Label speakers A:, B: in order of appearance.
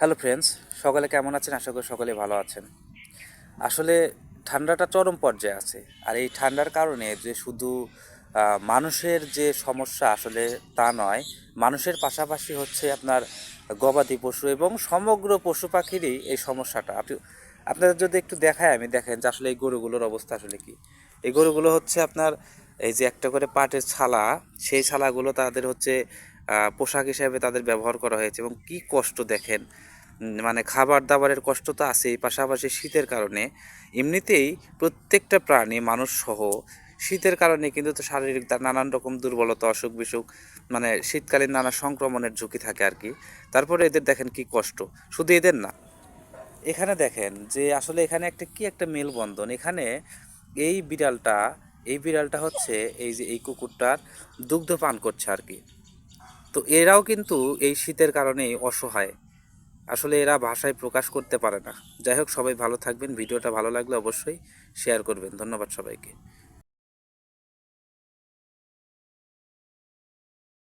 A: Hello friends সকালে কেমন আছেন? আশা করি সকলে ভালো আছেন। আসলে ঠান্ডাটা চরম পর্যায়ে আছে। আর এই ঠান্ডার কারণে যে শুধু মানুষের যে সমস্যা আসলে তা নয়, মানুষের পাশাপাশি হচ্ছে আপনার গবাদি পশু এবং সমগ্র পশু পাখিরই এই সমস্যাটা। আপনি, আপনাদের যদি একটু দেখায়, আমি দেখেন যে আসলে এই গরুগুলোর অবস্থা আসলে কি। এই গরুগুলো হচ্ছে আপনার, এই যে একটা করে পাটের ছালা, সেই ছালাগুলো তাদের হচ্ছে পোশাক হিসাবে তাদের ব্যবহার করা হয়েছে এবং কি কষ্ট দেখেন? মানে খাবার দাবারের কষ্ট তো আছেই, পাশাপাশি শীতের কারণে। এমনিতেই প্রত্যেকটা প্রাণী, মানুষ সহ, শীতের কারণে কিন্তু তো শারীরিক তা- নানান রকম দুর্বলতা, অসুখ বিসুখ মানে শীতকালীন নানা সংক্রমণের ঝুঁকি থাকে আর কি। তারপরে এদের দেখেন কি কষ্ট। শুধু এদের না। এখানে দেখেন যে আসলে এখানে একটা কি একটা মেলবন্ধন। এখানে এই বিড়ালটা এই বিড়ালটা হচ্ছে এই যে এই কুকুরটার দুগ্ধ পান করছে আর কি। তো এরাও কিন্তু এই শীতের কারণেই অসহায়। আসলে এরা ভাষায় প্রকাশ করতে পারে না। যাই হোক, সবাই ভালো থাকবেন। ভিডিওটা ভালো লাগলে অবশ্যই শেয়ার করবেন। ধন্যবাদ সবাইকে।